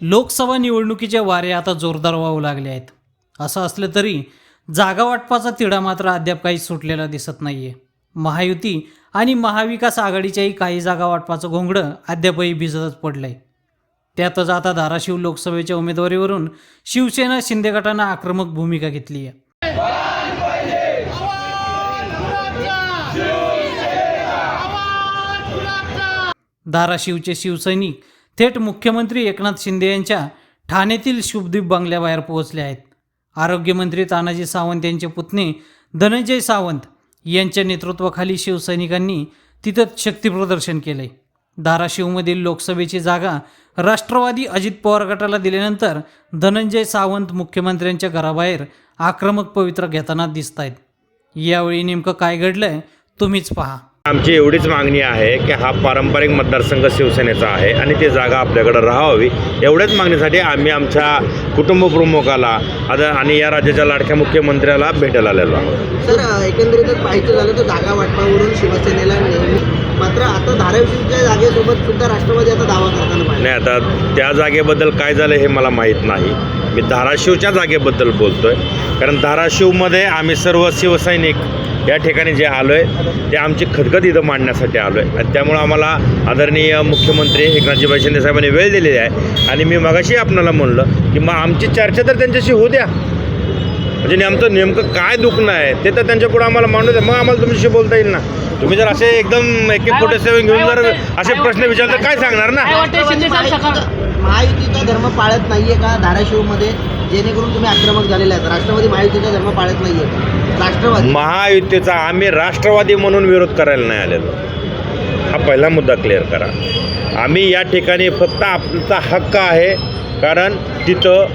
लोकसभा निवडणुकीचे वारे आता जोरदार वाहू लागले आहेत. असं असलं तरी जागा वाटपाचा तिढा मात्र अद्याप काही सुटलेला दिसत नाही आहे महायुती आणि महाविकास आघाडीच्याही काही जागा वाटपाचं घोंगडं अद्यापही भिजतच पडलं आहे त्यातच आता धाराशिव लोकसभेच्या उमेदवारीवरून शिवसेना शिंदे गटानं आक्रमक भूमिका घेतली आहे. धाराशिवचे शिवसैनिक थेट मुख्यमंत्री एकनाथ शिंदे यांच्या ठाण्यातील शुभदीप बंगल्याबाहेर पोहोचले आहेत. आरोग्यमंत्री तानाजी सावंत यांचे पुतणे धनंजय सावंत यांच्या नेतृत्वाखाली शिवसैनिकांनी तिथं शक्तीप्रदर्शन केले धाराशिवमधील लोकसभेची जागा राष्ट्रवादी अजित पवार गटाला दिल्यानंतर धनंजय सावंत मुख्यमंत्र्यांच्या घराबाहेर आक्रमक पवित्र घेताना दिसत आहेत यावेळी नेमकं काय घडलंय तुम्हीच पहा. आमची एवढीच मागणी आहे की हा पारंपरिक मतदारसंघ शिवसेनेचा आहे आणि ती जागा आपल्याकडे राहावी. एवढ्याच मागणीसाठी आम्ही आमच्या कुटुंब प्रमुखाला आता आणि या राज्याच्या लाडक्या मुख्यमंत्र्याला भेटायला आलेलो आहोत. सर अ, एकंदरीतच पाहायचं झालं तर जागा वाटपावरून शिवसेनेला मात्र आता धाराशिवच्या जागेसोबत सुद्धा राष्ट्रवादी आता दावा करताना नाही आता त्या जागेबद्दल काय झालं हे मला माहीत नाही. मी धाराशिवच्या जागेबद्दल बोलतो आहे कारण धाराशिवमध्ये आम्ही सर्व शिवसैनिक या ठिकाणी जे आलो आहे ते आमची खदखद इथं मांडण्यासाठी आलो आहे. आणि त्यामुळं आम्हाला आदरणीय मुख्यमंत्री एकनाथजीभाई शिंदे साहेबांनी वेळ दिलेली आहे. आणि मी मगाशी आपणाला म्हणलं की मग आमची चर्चा तर त्यांच्याशी होऊ द्या. म्हणजे नेमकं नेमकं काय दुखणं आहे ते तर त्यांच्यापुढे आम्हाला मांडू द्या. मग आम्हाला तुमच्याशी बोलता येईल ना. तुम्ही जर असे एकदम एक एक कोटी सेवन घेऊन जर असे प्रश्न विचारले तर काय सांगणार ना? महायुतीचा धर्म पाळत नाहीये का धाराशिवमध्ये? जेणेकरून तुम्ही आक्रमक झालेले आहेत. राष्ट्रवादी महायुतीचा धर्म पाळत नाहीये महायुतीचा आम्ही राष्ट्रवादी म्हणून विरोध करायला नाही आलेलो. हा पहिला मुद्दा क्लिअर करा. आम्ही या ठिकाणी फक्त आपला हक्क आहे कारण तिथं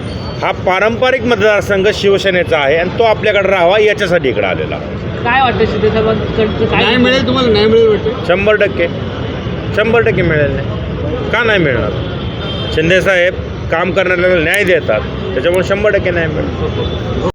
हा पारंपरिक मतदारसंघ शिवसेनेचा आहे आणि तो आपल्याकडे राहावा याच्यासाठी इकडे आलेला. काय वाटतं काय मिळेल तुम्हाला न्याय मिळेल वाटतं? शंभर टक्के. शंभर टक्के मिळेल नाही. का नाही मिळणार? शिंदेसाहेब काम करणाऱ्याला न्याय देतात त्याच्यामुळे शंभर टक्के न्याय मिळेल